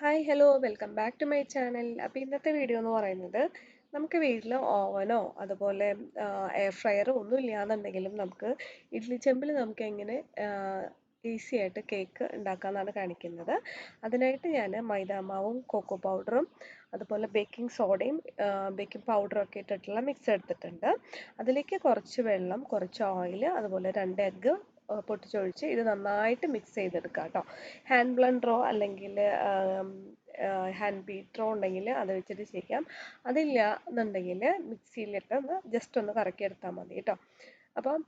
Hi hello welcome back to my channel അപ്പോൾ ഇന്നത്തെ video എന്ന് പറയുന്നത് നമുക്ക് വീട്ടിൽ ഓവനോ അതുപോലെ എയർ ഫ്രയറോ ഒന്നും ഇല്ലാന്നുണ്ടെങ്കിലും നമുക്ക് ഇഡ്ലി ചെമ്പിൽ നമുക്ക് എങ്ങനെ ഈസി ആയിട്ട് കേക്ക് ഉണ്ടാക്കാമെന്നാണ് കാണിക്കുന്നത്. അതിനായിട്ട് ഞാൻ മൈദാമാവും കൊക്കോ പൗഡറും അതുപോലെ ബേക്കിംഗ് സോഡയും ബേക്കിംഗ് പൗഡറും ഒക്കെ ഇട്ടിട്ടുള്ള മിക്സ് എടുത്തിട്ടുണ്ട്. അതിലേക്ക് കുറച്ച് വെള്ളം കുറച്ച് ഓയിൽ അതുപോലെ രണ്ട് എഗ്ഗ് പൊട്ടിച്ചൊഴിച്ച് ഇത് നന്നായിട്ട് മിക്സ് ചെയ്തെടുക്കുക കേട്ടോ. ഹാൻഡ് ബ്ലണ്ടറോ അല്ലെങ്കിൽ ഹാൻഡ് ബീറ്ററോ ഉണ്ടെങ്കിൽ അത് വെച്ചിട്ട് ചെയ്യാം അതില്ല എന്നുണ്ടെങ്കിൽ മിക്സിയിലിട്ട് ഒന്ന് ജസ്റ്റ് ഒന്ന് കറക്കിയെടുത്താൽ മതി കേട്ടോ. അപ്പം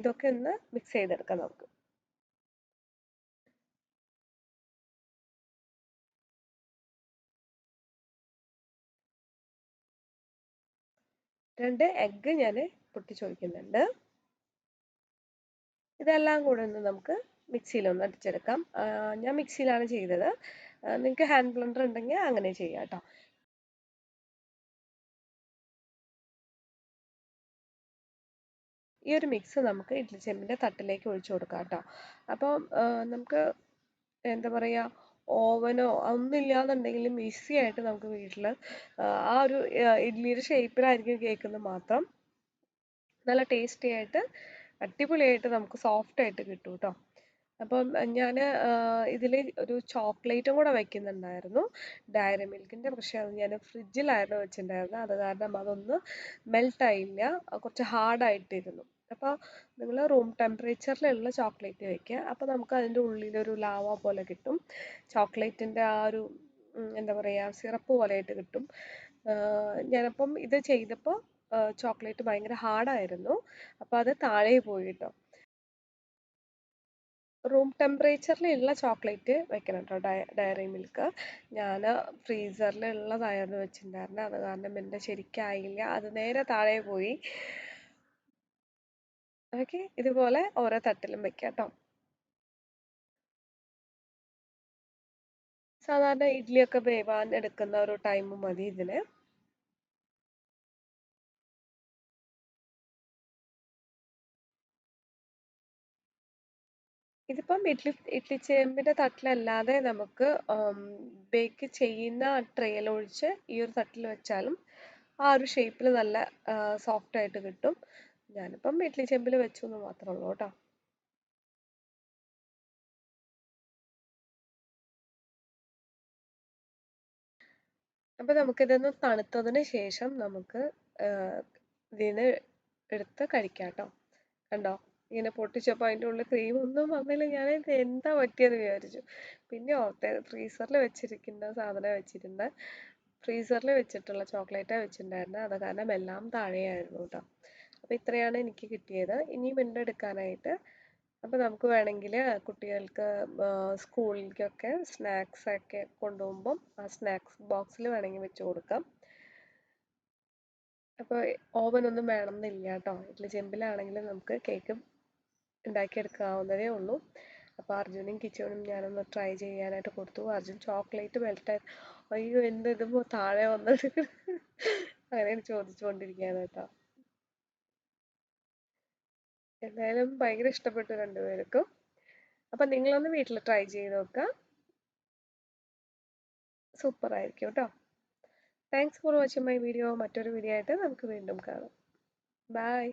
ഇതൊക്കെ ഒന്ന് മിക്സ് ചെയ്തെടുക്കാം നമുക്ക്. രണ്ട് എഗ്ഗ് ഞാൻ പൊട്ടിച്ചൊഴിക്കുന്നുണ്ട്. ഇതെല്ലാം കൂടെ ഒന്ന് നമുക്ക് മിക്സിയിലൊന്ന് അടിച്ചെടുക്കാം. ഞാൻ മിക്സിയിലാണ് ചെയ്തത്. നിങ്ങൾക്ക് ഹാൻഡ് ബ്ലണ്ടർ ഉണ്ടെങ്കിൽ അങ്ങനെ ചെയ്യാം കേട്ടോ. ഈ ഒരു മിക്സ് നമുക്ക് ഇഡ്ലി ചെമ്പിന്റെ തട്ടിലേക്ക് ഒഴിച്ചു കൊടുക്കാം കേട്ടോ. അപ്പം നമുക്ക് എന്താ പറയുക ഓവനോ ഒന്നും ഇല്ലാന്നുണ്ടെങ്കിലും ഈസി ആയിട്ട് നമുക്ക് വീട്ടിൽ ആ ഒരു ഇഡ്ലിയുടെ ഷേപ്പിലായിരിക്കും കേൾക്കുന്നത് മാത്രം. നല്ല ടേസ്റ്റി ആയിട്ട് അടിപൊളിയായിട്ട് നമുക്ക് സോഫ്റ്റ് ആയിട്ട് കിട്ടും കേട്ടോ അപ്പം ഞാൻ ഇതിൽ ഒരു ചോക്ലേറ്റും കൂടെ വെക്കുന്നുണ്ടായിരുന്നു. ഡയറി മിൽക്കിന്റെ പക്ഷേ അത് ഞാൻ ഫ്രിഡ്ജിലായിരുന്നു വെച്ചിട്ടുണ്ടായിരുന്നത്. അത് കാരണം അതൊന്ന് മെൽട്ടായില്ല കുറച്ച് ഹാർഡായിട്ടിരുന്നു അപ്പോൾ നിങ്ങൾ റൂം ടെമ്പറേച്ചറിലുള്ള ചോക്ലേറ്റ് വെക്കുക. അപ്പോൾ നമുക്ക് അതിന്റെ ഉള്ളിലൊരു ലാവ പോലെ കിട്ടും. ചോക്ലേറ്റിന്റെ ആ ഒരു എന്താ പറയുക സിറപ്പ് പോലെയായിട്ട് കിട്ടും. ഞാനപ്പം ഇത് ചെയ്തപ്പോൾ ചോക്ലേറ്റ് ഭയങ്കര ഹാർഡായിരുന്നു അപ്പോൾ അത് താഴെ പോയി കേട്ടോ റൂം ടെമ്പറേച്ചറിലുള്ള ചോക്ലേറ്റ് വെക്കണം കേട്ടോ ഡയറി മിൽക്ക്. ഞാൻ ഫ്രീസറിലുള്ളതായിരുന്നു വെച്ചിട്ടുണ്ടായിരുന്നത് അത് കാരണം എന്റെ ശരിക്കായില്ല. അത് നേരെ താഴെ പോയി. ഓക്കെ ഇതുപോലെ ഓരോ തട്ടിലും വെക്കാം കേട്ടോ സാധാരണ ഇഡ്ഡലിയൊക്കെ വേവാൻ എടുക്കുന്ന ഒരു ടൈം മതി ഇതിന്. ഇതിപ്പം ഇഡ്ലി ഇഡ്ലിച്ചേമ്പിന്റെ തട്ടിലല്ലാതെ നമുക്ക് ബേക്ക് ചെയ്യുന്ന ട്രേയിൽ ഒഴിച്ച് ഈ ഒരു തട്ടിൽ വെച്ചാലും ആ ഒരു ഷേപ്പിൽ നല്ല സോഫ്റ്റ് ആയിട്ട് കിട്ടും. ഞാനിപ്പം ഇഡ്ലി ചെമ്പിൽ വെച്ചു എന്ന് മാത്രമേ ഉള്ളൂ കേട്ടോ. അപ്പം നമുക്കിതൊന്ന് തണുത്തതിന് ശേഷം നമുക്ക് ഇതിന് എടുത്ത് കഴിക്കാം കേട്ടോ. കണ്ടോ? ഇങ്ങനെ പൊട്ടിച്ചപ്പോൾ അതിന്റെ ഉള്ളിൽ ക്രീം ഒന്നും വന്നില്ല. ഞാൻ ഇത് എന്താ പറ്റിയെന്ന് വിചാരിച്ചു. പിന്നെ ഓർത്തെ ഫ്രീസറിൽ വെച്ചിരിക്കുന്ന സാധനം വെച്ചിരുന്ന ഫ്രീസറിൽ വെച്ചിട്ടുള്ള ചോക്ലേറ്റാണ് വെച്ചിട്ടുണ്ടായിരുന്നത് അത് കാരണം എല്ലാം താഴെയായിരുന്നു കേട്ടോ അപ്പോൾ ഇത്രയാണ് എനിക്ക് കിട്ടിയത്. ഇനിയും ഉണ്ട് എടുക്കാനായിട്ട്. അപ്പോൾ നമുക്ക് വേണമെങ്കിൽ കുട്ടികൾക്ക് സ്കൂളിലേക്കൊക്കെ സ്നാക്സ് ഒക്കെ കൊണ്ടുപോകുമ്പം ആ സ്നാക്സ് ബോക്സിൽ വേണമെങ്കിൽ വെച്ച് കൊടുക്കാം. അപ്പോൾ ഓവനൊന്നും വേണമെന്നില്ല കേട്ടോ ഇഡ്ലി ചെമ്പിലാണെങ്കിൽ നമുക്ക് കേക്ക് ഉണ്ടാക്കിയെടുക്കാവുന്നതേ ഉള്ളൂ. അപ്പോൾ അർജുനും കിച്ചണും ഞാനൊന്ന് ട്രൈ ചെയ്യാനായിട്ട് കൊടുത്തു. അർജുൻ ചോക്ലേറ്റ് മെൽറ്റ് അയ്യോ എന്ത് ഇത് താഴെ വന്നത്? അങ്ങനെ ചോദിച്ചുകൊണ്ടിരിക്കുകയാണ് കേട്ടോ എന്തായാലും ഭയങ്കര ഇഷ്ടപ്പെട്ടു രണ്ടുപേർക്കും. അപ്പം നിങ്ങളൊന്ന് വീട്ടിൽ ട്രൈ ചെയ്ത് നോക്കുക സൂപ്പർ ആയിരിക്കും കേട്ടോ thanks for watching my video മറ്റൊരു വീഡിയോ ആയിട്ട് നമുക്ക് വീണ്ടും കാണാം. ബൈ